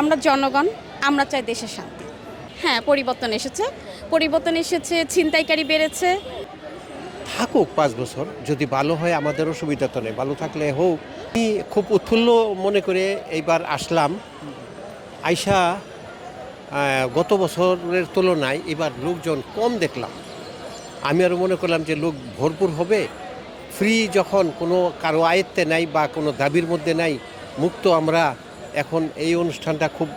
আমরা জনগণ আমরা চাই দেশের শান্তি। হ্যাঁ পরিবর্তন এসেছে। পরিবর্তন এসেছে ছিনতাইকারী বেড়েছে। থাকুক পাঁচ বছর যদি ভালো হয় আমাদেরও সুবিধা তো নেই ভালো থাকলে হোক। আমি খুব উৎফুল্ল মনে করে এইবার আসলাম। আইসা গত বছরের তুলনায় এবার লোকজন কম দেখলাম। আমি আরও মনে করলাম যে লোক ভরপুর হবে। ফ্রি যখন কোনো কারও আয়ত্তে নাই বা কোনো দাবির মধ্যে নাই মুক্ত আমরা এখন এই অনুষ্ঠানটা খুব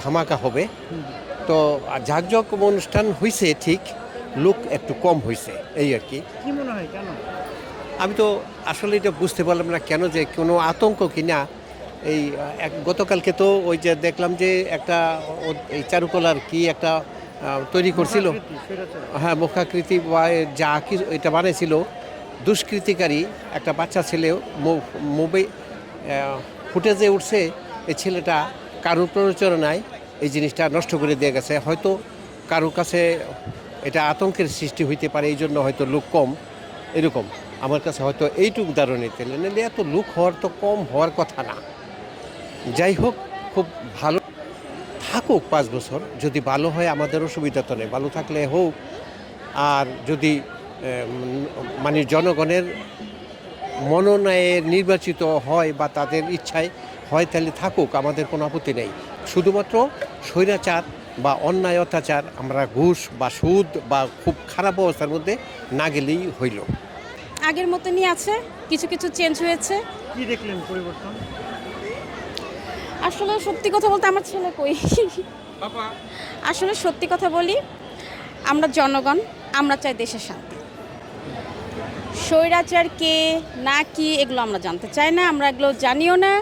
ধামাকা হবে। তো ঝাঁকঝক অনুষ্ঠান হয়েছে ঠিক লোক একটু কম হয়েছে এই আর কি। কি মনে হয় কেন? আমি তো আসলে এটা বুঝতে পারলাম না কেন যে কোনো আতঙ্ক কি না। এই এক গতকালকে তো ওই যে দেখলাম যে একটা এই চারুকলার কি একটা তৈরি করছিল। হ্যাঁ মুখাকৃতি বা যা কি এটা বানিয়েছিল দুষ্কৃতিকারী একটা বাচ্চা ছেলে মুভি ফুটেজে উঠছে এই ছেলেটা কারুর প্ররোচনায় এই জিনিসটা নষ্ট করে দিয়ে গেছে। হয়তো কারোর কাছে এটা আতঙ্কের সৃষ্টি হইতে পারে, এই জন্য হয়তো লোক কম। এরকম। আমার কাছে হয়তো এইটুক দারুণ তেলে নাহলে এত লোক হওয়ার তো কম হওয়ার কথা না। যাই হোক, খুব ভালো। থাকুক পাঁচ বছর, যদি ভালো হয় আমাদের অসুবিধা তো নেই। ভালো থাকলে হোক, আর যদি মানে জনগণের মনোনয়ে নির্বাচিত হয় বা তাদের ইচ্ছায় হয় তাহলে থাকুক আমাদের কোনো আপত্তি নেই। শুধুমাত্র স্বৈরাচার বা অন্যায় অত্যাচার আমরা ঘুষ বা সুদ বা খুব খারাপ অবস্থার মধ্যে না গেলেই হইল। আগের মতনই আছে কিছু কিছু চেঞ্জ হয়েছে। কি দেখলেন পরিবর্তন? আসলে সত্যি কথা বলতে আমার ছেলে কই? আসলে সত্যি কথা বলি আমরা জনগণ আমরা চাই দেশের শান্তি। স্বৈরাচার কে না কি এগুলো আমরা জানতে চাই না আমরা এগুলো জানিও না।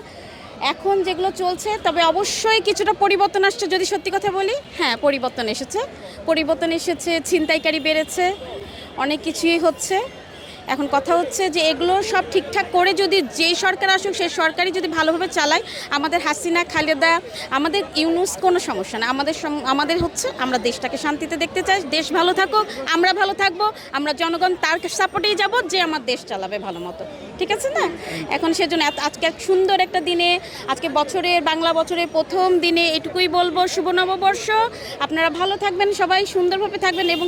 এখন যেগুলো চলছে, তবে অবশ্যই কিছুটা পরিবর্তন আসছে যদি সত্যি কথা বলি। হ্যাঁ পরিবর্তন এসেছে। পরিবর্তন এসেছে, ছিনতাইকারী বেড়েছে, অনেক কিছুই হচ্ছে। এখন কথা হচ্ছে যে এগুলো সব ঠিকঠাক করে যদি যেই সরকার আসুক সেই সরকারই যদি ভালোভাবে চালায়, আমাদের হাসিনা, খালেদা, আমাদের ইউনুস কোনো সমস্যা না। আমাদের আমাদের হচ্ছে আমরা দেশটাকে শান্তিতে দেখতে চাই, দেশ ভালো থাকুক, আমরা ভালো থাকব, আমরা জনগণ তার সাপোর্টেই যাব যে আমার দেশ চালাবে ভালো মতো। ঠিক আছে না? এখন সেজন্য আজকে সুন্দর একটা দিনে, আজকে বছরের, বাংলা বছরের প্রথম দিনে এটুকুই বলব, শুভ নববর্ষ। আপনারা ভালো থাকবেন, সবাই সুন্দরভাবে থাকবেন এবং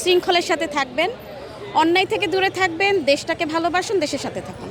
শৃঙ্খলের সাথে থাকবেন। অন্যায় থেকে দূরে থাকবেন, দেশটাকে ভালোবাসুন, দেশের সাথে থাকুন।